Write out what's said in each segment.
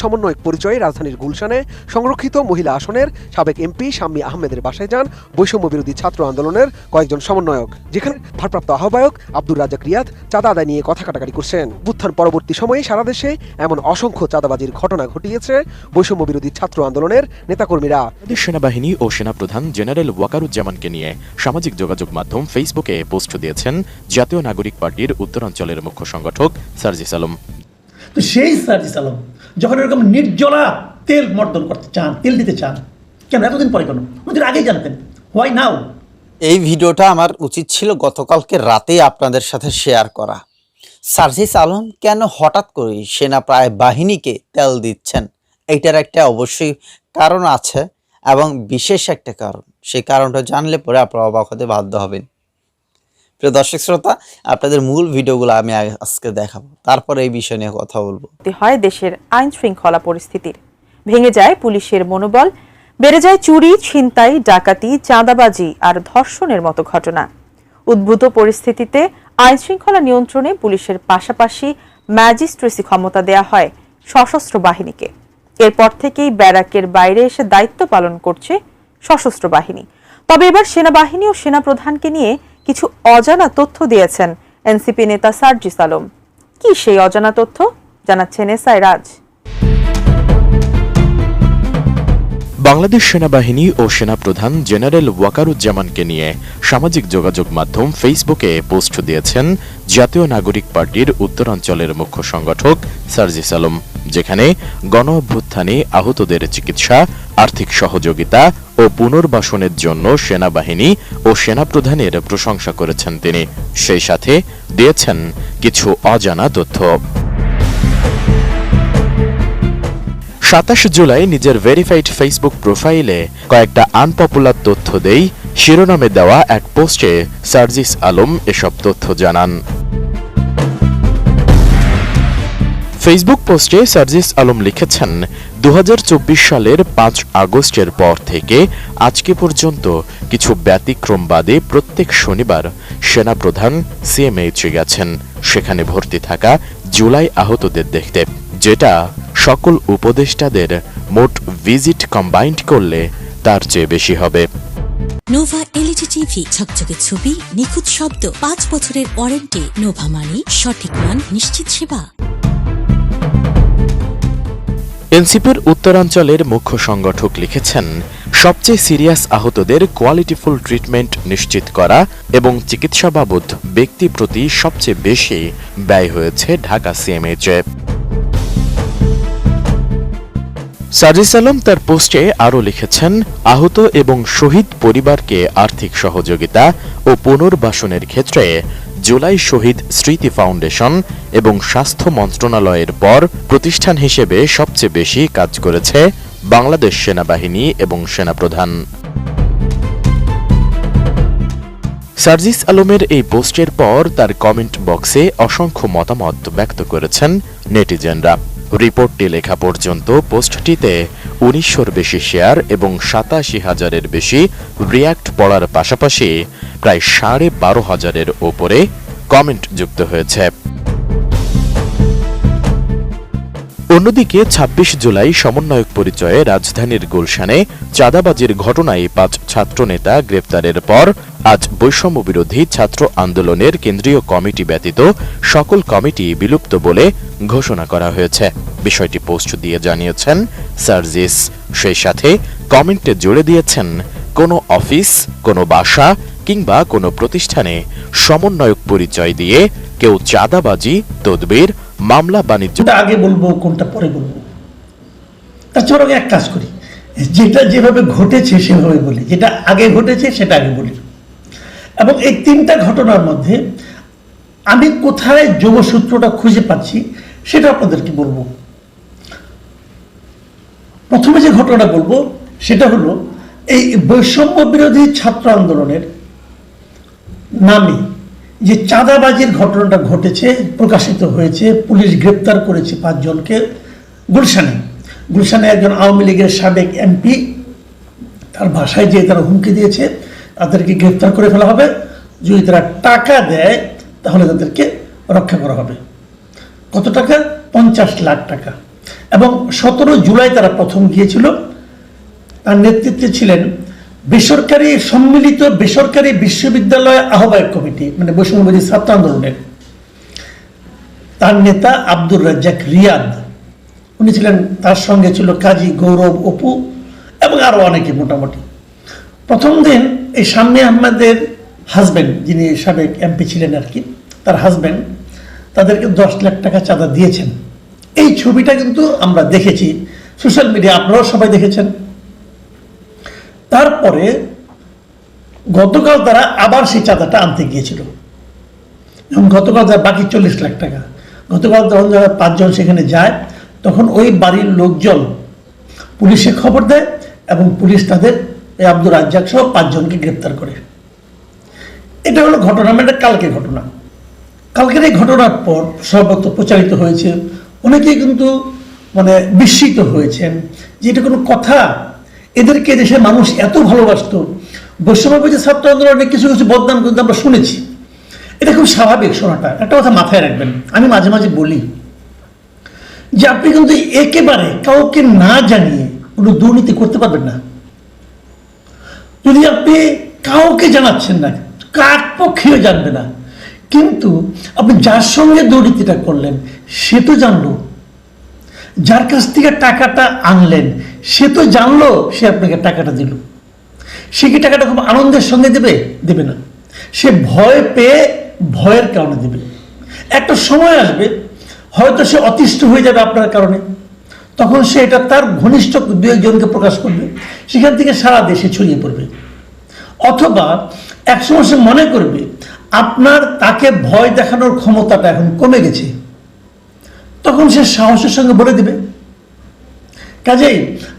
সমন্বয়ক পরিচয়ে রাজধানীর গুলশানে সংরক্ষিত মহিলা আসনের সাবেক এমপি শাম্মী আহমেদের বাসায় যান বৈষম্য বিরোধী ছাত্র আন্দোলনের কয়েকজন সমন্বয়ক যেখানে ভারপ্রাপ্ত আহ্বায়ক আব্দুর রাজাক রিয়াদ চাঁদা আদায় নিয়ে কথা কাটাকাটি করছেন। বুত্থান পরবর্তী সময়ে সারা দেশে এমন অসংখ্য চাঁদাবাজির ঘটনা ঘটিয়েছে বৈষম্য বিরোধী ছাত্র আন্দোলনের নেতাকর্মীরা। সেনাবাহিনী ও সেনাপ্রধান জেনারেল ওয়াকারুজ্জামানকে নিয়ে সামাজিক যোগাযোগ মাধ্যম ফেসবুকে পোস্ট দিয়েছেন জাতীয় নাগরিক পার্টির উত্তরাঞ্চলের মুখ্য সংগঠক সার্জিস আলম। তো সেই সার্জিস আলম যখন এরকম নির্জলা তেল মর্দন করতে চান, তেল দিতে চান, কেন? এতদিন পরে কেন? ওদের আগেই জানতেন। হোয়াই নাও এই ভিডিওটা আমার উচিত ছিল গতকালকে রাতেই আপনাদের সাথে শেয়ার করা। সার্জিস আলম কেন হঠাৎ করে সেনা প্রায় বাহিনীকে তেল দিচ্ছেন? এইটার একটা অবশ্যই কারণ আছে এবং বিশেষ একটা কারণ। সেই কারণটা জানলে পরে আপনারা অবাক হতে বাধ্য হবেন। প্রিয় দর্শক শ্রোতা, আপনাদের মূল ভিডিওগুলো আমি আজকে দেখাবো। তারপরে এই বিষয় নিয়ে কথা বলব। হয় দেশের আইন শৃঙ্খলা পরিস্থিতির। ভেঙে যায় পুলিশের মনোবল, বেড়ে যায় চুরি, ছিনতাই, ডাকাতি, চাঁদাবাজি আর ধর্ষণের মতো ঘটনা। উদ্ভূত পরিস্থিতিতে আইন শৃঙ্খলা নিয়ন্ত্রণে পুলিশের পাশাপাশি ম্যাজিস্ট্রেসি ক্ষমতা দেয়া হয় সশস্ত্র বাহিনীকে। এরপর থেকেই ব্যারাকের বাইরে এসে দায়িত্ব পালন করছে সশস্ত্র বাহিনী। তবে এবার সেনাবাহিনী ও সেনাপ্রধানকে নিয়ে কিছু অজানা তথ্য দিয়েছেন এনসিপি নেতা সার্জিস আলম কি সেই অজানা তথ্য? জানাচ্ছেন এসআই রাজ। বাংলাদেশ সেনাবাহিনী ও সেনাপ্রধান জেনারেল ওয়াকারুজ্জামানকে নিয়ে সামাজিক যোগাযোগ মাধ্যম ফেসবুকে পোস্ট দিয়েছেন জাতীয় নাগরিক পার্টির উত্তরাঞ্চলের মুখ্য সংগঠক সার্জিস আলম, যেখানে গণ অভ্যুত্থানে আহতদের চিকিৎসা, আর্থিক সহযোগিতা ও পুনর্বাসনের জন্য সেনাবাহিনী ও সেনাপ্রধানের প্রশংসা করেছেন তিনি। সেই সাথে দিয়েছেন কিছু অজানা তথ্য। সাতাশ জুলাই নিজের ভেরিফাইড ফেসবুক প্রোফাইলে কয়েকটা আনপপুলার তথ্য দেই, শিরোনামে দেওয়া এক পোস্টে সার্জিস আলম এসব তথ্য জানান। ফেসবুক পোস্টে সার্জিস আলম লিখেছেন দু হাজার চব্বিশ সালের পাঁচ আগস্টের পর থেকে আজকে পর্যন্ত কিছু ব্যতিক্রম বাদে প্রত্যেক শনিবার সেনাপ্রধান সিএমএইচে গেছেন। সেখানে ভর্তি থাকা জুলাই আহতদের দেখতে। যেটা সকল উপদেষ্টাদের মোট ভিজিট কম্বাইন্ড করলে তার চেয়ে বেশি হবে। নোভা এলইডি টিভি ঝকঝকে ছবি নিখুঁত শব্দ পাঁচ বছরের ওয়ারেন্টি। নোভা মানি সঠিক মান নিশ্চিত সেবা। এনসিপির উত্তরাঞ্চলের মুখ্য সংগঠক লিখেছেন সবচেয়ে সিরিয়াস আহতদের কোয়ালিটিফুল ট্রিটমেন্ট নিশ্চিত করা এবং চিকিৎসা বাবদ ব্যক্তি প্রতি সবচেয়ে বেশি ব্যয় হয়েছে ঢাকা সিএমএইচে সাজিস আলম তার পোস্টে আরও লিখেছেন, আহত এবং শহীদ পরিবারকে আর্থিক সহযোগিতা ও পুনর্বাসনের ক্ষেত্রে জুলাই শহীদ স্মৃতি ফাউন্ডেশন এবং স্বাস্থ্য মন্ত্রণালয়ের পর প্রতিষ্ঠান হিসেবে সবচেয়ে বেশি কাজ করেছে বাংলাদেশ সেনাবাহিনী এবং সেনাপ্রধান। সার্জিস আলমের এই পোস্টের পর তার কমেন্ট বক্সে অসংখ্য মতামত ব্যক্ত করেছেন নেটিজেনরা। রিপোর্টটি লেখা পর্যন্ত পোস্টটিতে উনিশশোর বেশি শেয়ার এবং সাতাশি হাজারের বেশি রিয়্যাক্ট পড়ার পাশাপাশি প্রায় সাড়ে বারো হাজারের ওপরে কমেন্ট যুক্ত হয়েছে। অন্যদিকে ২৬ জুলাই সমন্বয়ক পরিচয়ে রাজধানীর গুলশানে চাঁদাবাজির ঘটনায় পাঁচ ছাত্রনেতা গ্রেপ্তারের পর আজ বৈষম্য বিরোধী ছাত্র আন্দোলনের কেন্দ্রীয় কমিটি ব্যতীত সকল কমিটি বিলুপ্ত বলে ঘোষণা করা হয়েছে। বিষয়টি পোস্ট দিয়ে জানিয়েছেন সার্জিস। সেই সাথে কমেন্টে জুড়ে দিয়েছেন, কোনো অফিস, কোনো বাসা কিংবা কোনো প্রতিষ্ঠানে সমন্বয়ক পরিচয় দিয়ে কেউ চাঁদাবাজি, তদবির মামলা বাণিজ্য। আগে বলব, কোনটা পরে বলব। বরং এক কাজ করি। যেটা যেভাবে ঘটেছে সেভাবে বলি। যেটা আগে ঘটেছে, সেটা আগে বলি। এবং এই তিনটা ঘটনার মধ্যে আমি কোথায় যোগসূত্রটা খুঁজে পাচ্ছি, সেটা আপনাদেরকে বলব। প্রথমে যে ঘটনাটা বলব, সেটা হলো, এই বৈষম্য বিরোধী ছাত্র আন্দোলনের নামে যে চাঁদাবাজির ঘটনাটা ঘটেছে, প্রকাশিত হয়েছে, পুলিশ গ্রেপ্তার করেছে পাঁচজনকে গুলশানে। গুলশানে একজন আওয়ামী লীগের সাবেক এমপি, তার বাসায় যেয়ে তারা হুমকি দিয়েছে, তাদেরকে গ্রেপ্তার করে ফেলা হবে। যদি তারা টাকা দেয়, তাহলে তাদেরকে রক্ষা করা হবে। কত টাকা? পঞ্চাশ লাখ টাকা। এবং সতেরো জুলাই তারা প্রথম গিয়েছিল। তার নেতৃত্বে ছিলেন বেসরকারি সম্মিলিত বেসরকারি বিশ্ববিদ্যালয় আহ্বায়ক কমিটি মানে বৈষম্যবাদী ছাত্র আন্দোলনের, তার নেতা আব্দুর রাজ্জাক রিয়াদ। উনি ছিলেন তার সঙ্গে ছিল কাজী গৌরব অপু এবং আরও অনেকে মোটামুটি। প্রথম দিন এই শাম্মী আহমেদের হাজবেন্ড, যিনি সাবেক এমপি ছিলেন আর কি, তার হাজবেন্ড তাদেরকে দশ লাখ টাকা চাঁদা দিয়েছেন। এই ছবিটা কিন্তু আমরা দেখেছি। সোশ্যাল মিডিয়া, আপনারাও সবাই দেখেছেন। তারপরে গতকাল তারা আবার সেই চাঁদাটা আনতে গিয়েছিল। এবং গতকাল তার বাকি চল্লিশ লাখ টাকা। গতকাল যখন যারা পাঁচজন সেখানে যায়, তখন ওই বাড়ির লোকজন পুলিশে খবর দেয় এবং পুলিশ তাদের আব্দুর রাজ্জাক সহ পাঁচজনকে গ্রেপ্তার করে। এটা হলো ঘটনা মানে এটা কালকে ঘটনা। কালকের এই ঘটনার পর সর্বত্র প্রচারিত হয়েছে। অনেকেই কিন্তু মানে বিস্মিত হয়েছেন যে এটা কোনো কথা এদেরকে দেশের মানুষ এত ভালোবাসত। বৈষম্যবাদী ছাত্র আন্দোলনে কিছু কিছু বদনাম কিন্তু আমরা শুনেছি। এটা খুব স্বাভাবিক শোনাটা। একটা কথা মাথায় রাখবেন। আমি মাঝে মাঝে বলি যে আপনি কিন্তু একেবারে কাউকে না জানিয়ে কোনো দুর্নীতি করতে পারবেন না। যদি আপনি কাউকে জানাচ্ছেন না, কার পক্ষেও জানবে না। কিন্তু আপনি যার সঙ্গে দুর্নীতিটা করলেন, সে তো জানলো। যার কাছ থেকে টাকাটা আনলেন সে তো জানলো সে আপনাকে টাকাটা দিল। সে কি টাকাটা খুব আনন্দের সঙ্গে দেবে? দেবে না। সে ভয় পেয়ে ভয়ের কারণে দেবে। একটা সময় আসবে, হয়তো সে অতিষ্ঠ হয়ে যাবে আপনার কারণে। তখন সে এটা তার ঘনিষ্ঠ দু একজনকে প্রকাশ করবে। সেখান থেকে সারা দেশে ছড়িয়ে পড়বে। অথবা একসময় সে মনে করবে, আপনার তাকে ভয় দেখানোর ক্ষমতাটা এখন কমে গেছে। তখন সে সাহসের সঙ্গে বলে দিবে। কাজেই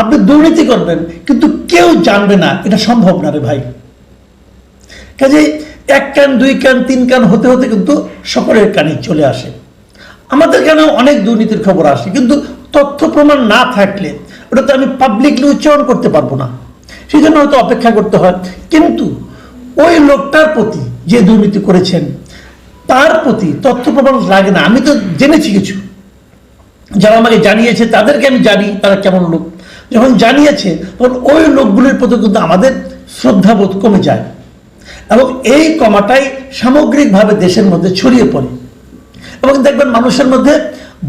আপনি দুর্নীতি করবেন, কিন্তু কেউ জানবে না এটা সম্ভব না রে ভাই। কাজেই এক কান, দুই কান, তিন কান হতে হতে কিন্তু সকলের কানে চলে আসে। আমাদের কানেও অনেক দুর্নীতির খবর আসে, কিন্তু তথ্য প্রমাণ না থাকলে ওটা তো আমি পাবলিকলি উচ্চারণ করতে পারব না। সেই জন্য হয়তো অপেক্ষা করতে হয়। কিন্তু ওই লোকটার প্রতি যে দুর্নীতি করেছেন, তার প্রতি তথ্য প্রমাণ লাগে না। আমি তো জেনেছি কিছু। যারা আমাকে জানিয়েছে, তাদেরকে আমি জানি তারা কেমন লোক। যখন জানিয়েছে, তখন ওই লোকগুলির প্রতি কিন্তু আমাদের শ্রদ্ধাবোধ কমে যায় এবং এই কমাটাই সামগ্রিকভাবে দেশের মধ্যে ছড়িয়ে পড়ে। এবং দেখবেন মানুষের মধ্যে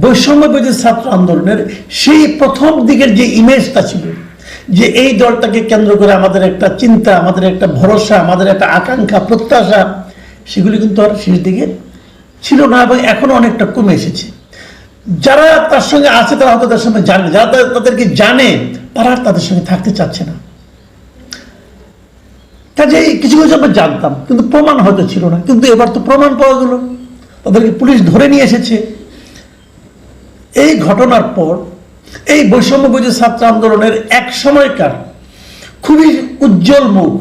বৈষম্যবিরোধী ছাত্র আন্দোলনের সেই প্রথম দিকের যে ইমেজটা ছিল, যে এই দলটাকে কেন্দ্র করে আমাদের একটা চিন্তা, আমাদের একটা ভরসা, আমাদের একটা আকাঙ্ক্ষা, প্রত্যাশা, সেগুলি কিন্তু আর শেষ দিকে ছিল না এবং এখনও অনেকটা কমে এসেছে। যারা তার সঙ্গে আছে, তারা হয়তো তার সঙ্গে জানে যারা তাদেরকে জানে, তারা তাদের সঙ্গে থাকতে চাচ্ছে না। কাজে কিছু কিছু আমরা জানতাম, কিন্তু প্রমাণ হয়তো ছিল না। কিন্তু এবার তো প্রমাণ পাওয়া গেল। তাদেরকে পুলিশ ধরে নিয়ে এসেছে। এই ঘটনার পর, এই বৈষম্যবিরোধী ছাত্র আন্দোলনের এক সময়কার খুবই উজ্জ্বল মুখ,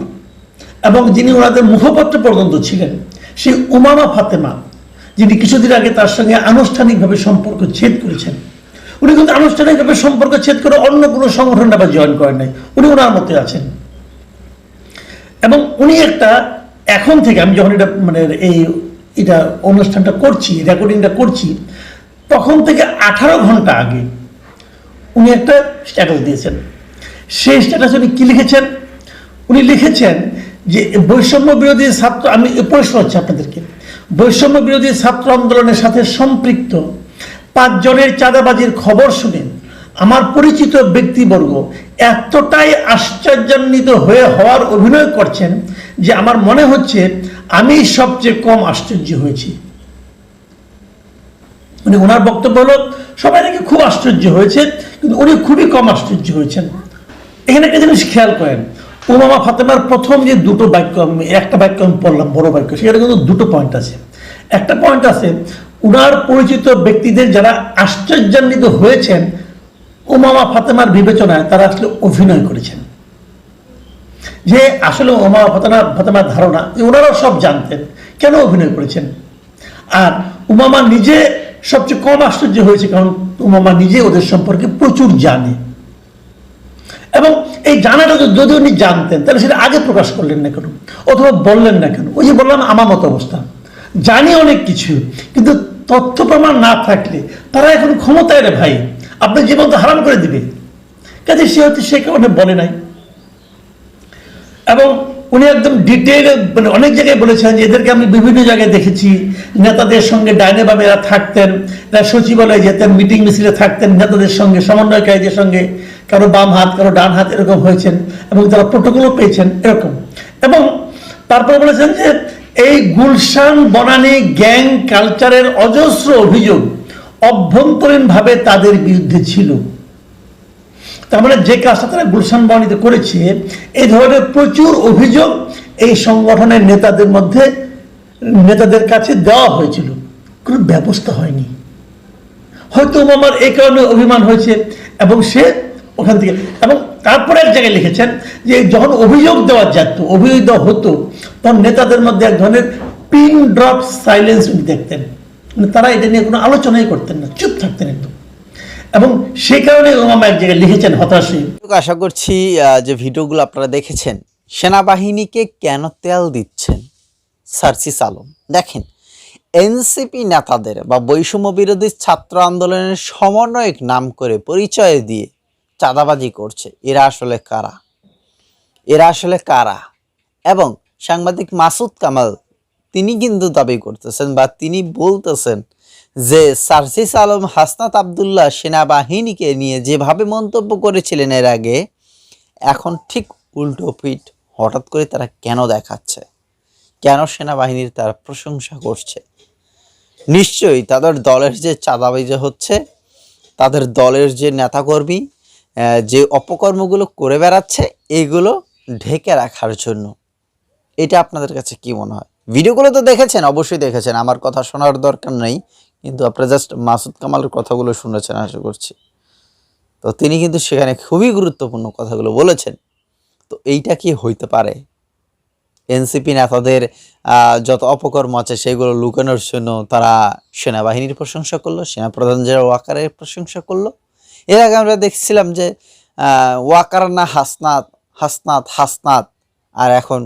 এবং যিনি ওনাদের মুখপত্র পর্যন্ত ছিলেন, সেই উমামা ফাতেমা। যিনি কিছুদিন আগে তার সঙ্গে আনুষ্ঠানিকভাবে সম্পর্ক ছেদ করেছেন, উনি কিন্তু আনুষ্ঠানিকভাবে সম্পর্ক ছেদ করে অন্য কোনো সংগঠন আবার জয়েন করেন নাই। উনি ওনার মতে আছেন। এবং উনি একটা, এখন থেকে আমি যখন এটা মানে এই এটা অনুষ্ঠানটা করছি রেকর্ডিংটা করছি, তখন থেকে আঠারো ঘণ্টা আগে উনি একটা স্ট্যাটাস দিয়েছেন। সেই স্ট্যাটাস উনি কী লিখেছেন? উনি লিখেছেন যে বৈষম্য বিরোধী ছাত্র, আমি প্রশ্ন হচ্ছে আপনাদেরকে। বৈষম্য বিরোধী ছাত্র আন্দোলনের সাথে সম্পৃক্ত। পাঁচজনের চাঁদাবাজির খবর শুনে আমার পরিচিত ব্যক্তিবর্গ এতটাই আশ্চর্যান্বিত হয়ে হওয়ার অভিনয় করছেন যে আমার মনে হচ্ছে আমি সবচেয়ে কম আশ্চর্য হয়েছি। মানে ওনার বক্তব্য হলো, সবাই নাকি খুব আশ্চর্য হয়েছে, কিন্তু উনি খুবই কম আশ্চর্য হয়েছেন। এখানে একটা জিনিস খেয়াল করেন উমামা ফাতেমার প্রথম যে দুটো বাক্য আমি, একটা বাক্য আমি পড়লাম, বড় বাক্য সেখানে কিন্তু দুটো পয়েন্ট আছে। একটা পয়েন্ট আছে, উনার পরিচিত ব্যক্তিদের যারা আশ্চর্যান্বিত হয়েছেন, উমামা ফাতেমার বিবেচনায় তারা আসলে অভিনয় করেছেন। যে আসলে উমামা ফাতেমা, ফাতেমার ধারণা ওনারাও সব জানতেন, কেন অভিনয় করেছেন? আর উমামা নিজে সবচেয়ে কম আশ্চর্য হয়েছে, কারণ উমামা নিজে ওদের সম্পর্কে প্রচুর জানে। এবং এই জানাটা যদি- উনি জানতেন, তাহলে সেটা আগে প্রকাশ করলেন না কেন? অথবা বললেন না কেন? ওই যে বললাম আমার মতো অবস্থা জানি অনেক কিছু, কিন্তু তথ্য প্রমাণ না থাকলে তারা এখন ক্ষমতায় রে ভাই আপনার জীবন তো হারাম করে দিবে। কাজে সে হয়তো সে কারণে বলে নাই। এবং উনি একদম ডিটেল মানে অনেক জায়গায় বলেছেন যে এদেরকে আমি বিভিন্ন জায়গায় দেখেছি, নেতাদের সঙ্গে ডাইনে বামে এরা থাকতেন সচিবালয়ে যেতেন মিটিং মিছিলে থাকতেন, নেতাদের সঙ্গে, সমন্বয়কারীদের সঙ্গে। কারও বাম হাত, কারও ডান হাত এরকম হয়েছেন এবং তারা প্রোটোকলও পেয়েছেন এরকম। এবং তারপরে বলেছেন যে এই গুলশান বনানী গ্যাং কালচারের অজস্র অভিযোগ অভ্যন্তরীণভাবে তাদের বিরুদ্ধে ছিল। তার মানে যে কাজটা তারা গুলশান বর্ণিত করেছে, এই ধরনের প্রচুর অভিযোগ এই সংগঠনের নেতাদের মধ্যে, নেতাদের কাছে দেওয়া হয়েছিল। কোনো ব্যবস্থা হয়নি। হয়তো আমার এই কারণে অভিমান হয়েছে এবং সে ওখান থেকে। এবং তারপরে এক জায়গায় লিখেছেন যে যখন অভিযোগ দেওয়া যেত, অভিযোগ দেওয়া হতো, তখন নেতাদের মধ্যে এক ধরনের পিন ড্রপ সাইলেন্স উনি দেখতেন। মানে তারা এটা নিয়ে কোনো আলোচনাই করতেন না, চুপ থাকতেন একদম। এবং সেই কারণে ওমামা এক জায়গায় লিখেছেন হতাশে। আশা করছি যে ভিডিওগুলো আপনারা দেখেছেন, সেনাবাহিনীকে কেন তেল দিচ্ছেন? সার্সিস আলম, দেখেন, এনসিপি নেতাদের বা বৈষম্য বিরোধী ছাত্র আন্দোলনের সমন্বয়ক নাম করে পরিচয় দিয়ে চাঁদাবাজি করছে। এরা আসলে কারা? এরা আসলে কারা? এবং সাংবাদিক মাসুদ কামাল, তিনি কিন্তু দাবি করতেছেন বা তিনি বলতেছেন যে সার্জিস আলম হাসনাত আবদুল্লাহ সেনাবাহিনীকে নিয়ে যেভাবে মন্তব্য করেছিলেন এর আগে, এখন ঠিক উল্টো পিঠ হঠাৎ করে তারা কেন দেখাচ্ছে? কেন সেনাবাহিনীর তারা প্রশংসা করছে? নিশ্চয়ই তাদের দলের যে চাঁদাবাজি হচ্ছে, তাদের দলের যে নেতাকর্মী যে অপকর্মগুলো করে বেড়াচ্ছে, এগুলো ঢেকে রাখার জন্য। এটা আপনাদের কাছে কি মনে হয়? ভিডিওগুলো তো দেখেছেন, অবশ্যই দেখেছেন। আমার কথা শোনার দরকার নেই, কিন্তু আপনারা জাস্ট মাসুদ কামালের কথাগুলো শুনেছেন, আশা করছি। তো তিনি কিন্তু সেখানে খুবই গুরুত্বপূর্ণ কথাগুলো বলেছেন। তো এইটা কি হইতে পারে? এনসিপি নেতাদের যত অপকর্ম আছে, সেগুলো লুকানোর জন্য তারা সেনাবাহিনীর প্রশংসা করল সেনাপ্রধান যারা ওয়াকারের প্রশংসা করল। এর আগে আমরা দেখছিলাম যে আহ, ওয়াকার না হাসনাত হাসনাত হাসনাত আর এখন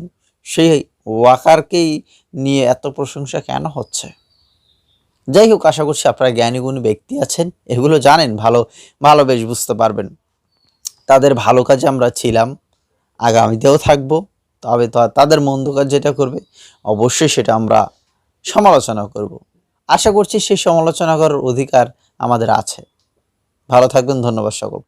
সেই ওয়াকারকেই নিয়ে এত প্রশংসা কেন হচ্ছে? যাই হোক আশা করছি আপনারা জ্ঞানীগুণী ব্যক্তি আছেন এগুলো জানেন ভালো ভালো বেশ বুঝতে পারবেন। তাদের ভালো কাজে আমরা ছিলাম আগামীতেও থাকব তবে তো তাদের মন্দ কাজ যেটা করবে অবশ্যই সেটা আমরা সমালোচনা করব। আশা করছি সেই সমালোচনা করার অধিকার আমাদের আছে। ভালো থাকবেন ধন্যবাদ সকল